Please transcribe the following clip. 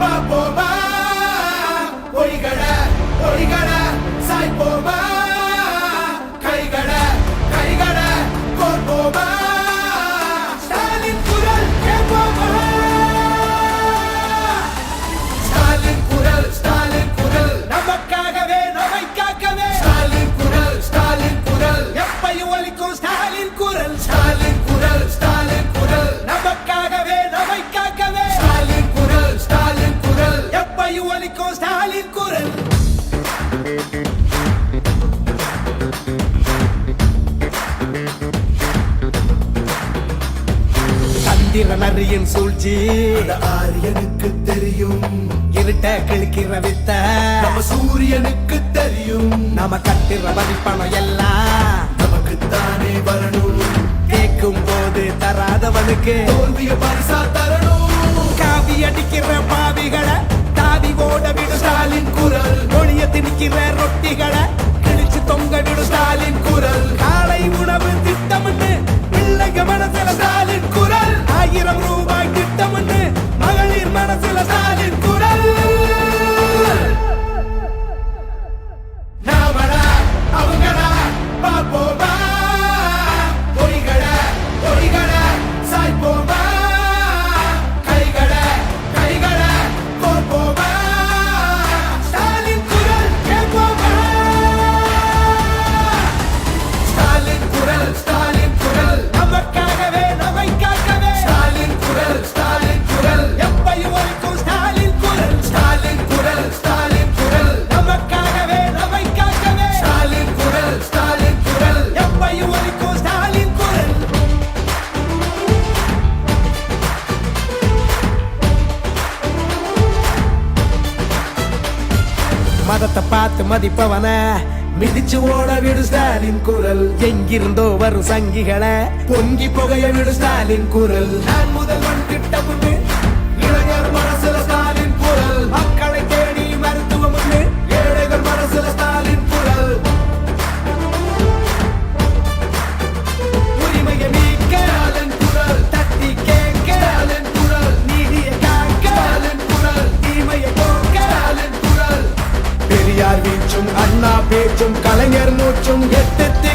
பார்ப்போமா பொறிகளை பொறிகளை சாய்ப்போமா கைகளை கைகளை கோர்ப்போமா ஸ்டாலின் குரல் கேட்போமா ஸ்டாலின் குரல் ஸ்டாலின் குரல். நமக்காகவே நம்மை காக்கவே ஸ்டாலின் குரல் ஸ்டாலின் குரல். எப்பையும் ஒலிக்கும் ஸ்டாலின் குரல். ஸ்டாலின் குரல் ஸ்டாலின் இந்திர நரியின் சூழ்ச்சி. ஆரியனுக்கு தெரியும். இருட்ட கிழக்கிற வித்த. நம்ம சூரியனுக்கு தெரியும். நாம கட்டுற மதிப்பணம் எல்லாம் நமக்கு தானே வரணும். கேட்கும் போது தராதவனுக்கு தோல்விய பரிசா தரணும். காவி அடிக்கிற பாவிகளை தாவி ஓட விடு. ஸ்டாலின் குரல். மதத்தை பார்த்து மதிப்பவன. மிதிச்சு ஓட விடு ஸ்டாலின் குரல். எங்கிருந்தோ வரும் சங்கிகளை. பொங்கி புகைய விடு ஸ்டாலின் குரல். நான் முதல்வன் திட்டம் 终点的